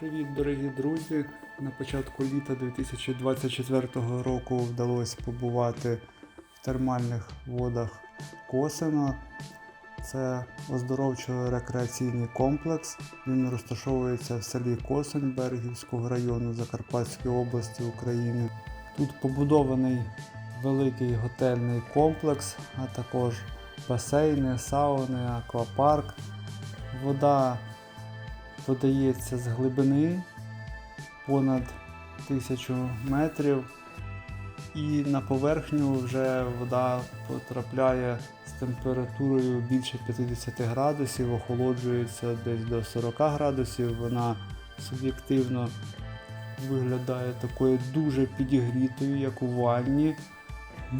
Привіт, дорогі друзі! На початку літа 2024 року вдалося побувати в термальних водах Косино. Це оздоровчо-рекреаційний комплекс. Він розташовується в селі Косин Берегівського району Закарпатської області України. Тут побудований великий готельний комплекс, а також басейни, сауни, аквапарк. Вода подається з глибини понад тисячу метрів, і на поверхню вже вода потрапляє з температурою більше 50 градусів, охолоджується десь до 40 градусів. Вона суб'єктивно виглядає такою дуже підігрітою, як у ванні.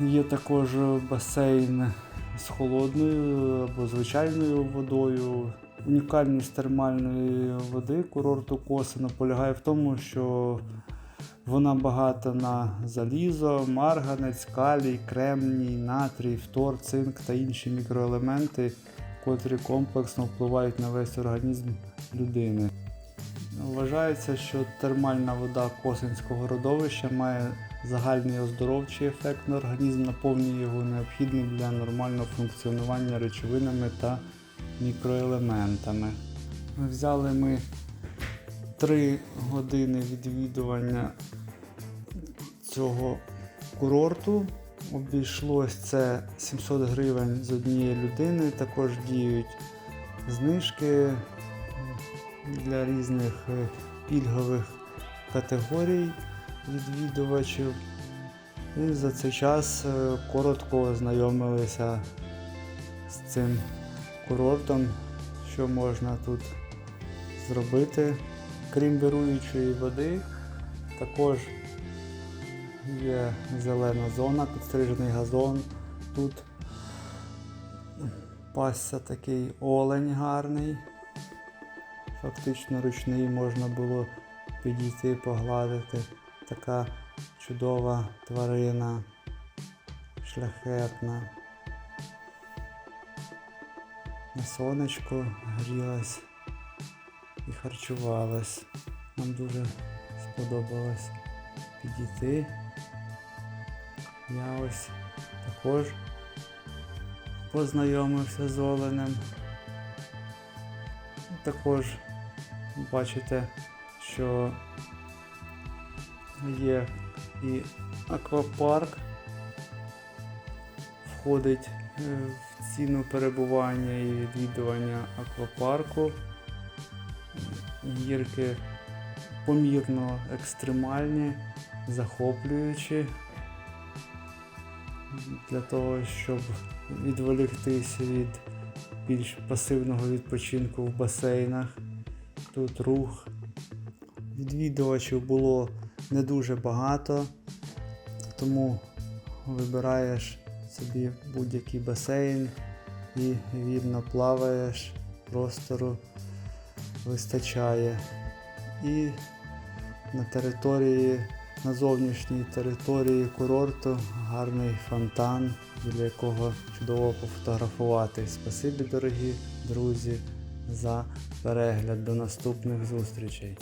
Є також басейн з холодною або звичайною водою. Унікальність термальної води курорту Косино полягає в тому, що вона багата на залізо, марганець, калій, кремній, натрій, фтор, цинк та інші мікроелементи, котрі комплексно впливають на весь організм людини. Вважається, що термальна вода Косинського родовища має загальний оздоровчий ефект на організм, наповнює його необхідним для нормального функціонування речовинами та мікроелементами. Взяли ми 3 години відвідування цього курорту. Обійшлось це 700 гривень з однієї людини. Також діють знижки для різних е, пільгових категорій відвідувачів. І за цей час е, коротко ознайомилися з цим курортом, що можна тут зробити. Крім вируючої води, також є зелена зона, підстрижений газон. Тут пасся такий олень гарний. Фактично ручний можна було підійти, погладити. Така чудова тварина, шляхетна. На сонечку грілась і харчувалась. Нам дуже сподобалось підійти. Я ось також познайомився з оленем. Також бачите, що є і аквапарк, входить е, в ціну перебування і відвідування аквапарку. Гірки помірно екстремальні, захоплюючі для того, щоб відволіктись від більш пасивного відпочинку в басейнах. Тут рух. Відвідувачів було не дуже багато, тому вибираєш собі будь-який басейн і вільно плаваєш, простору вистачає. І на території, на зовнішній території курорту гарний фонтан, біля якого чудово пофотографувати. Спасибі, дорогі друзі, за перегляд. До наступних зустрічей.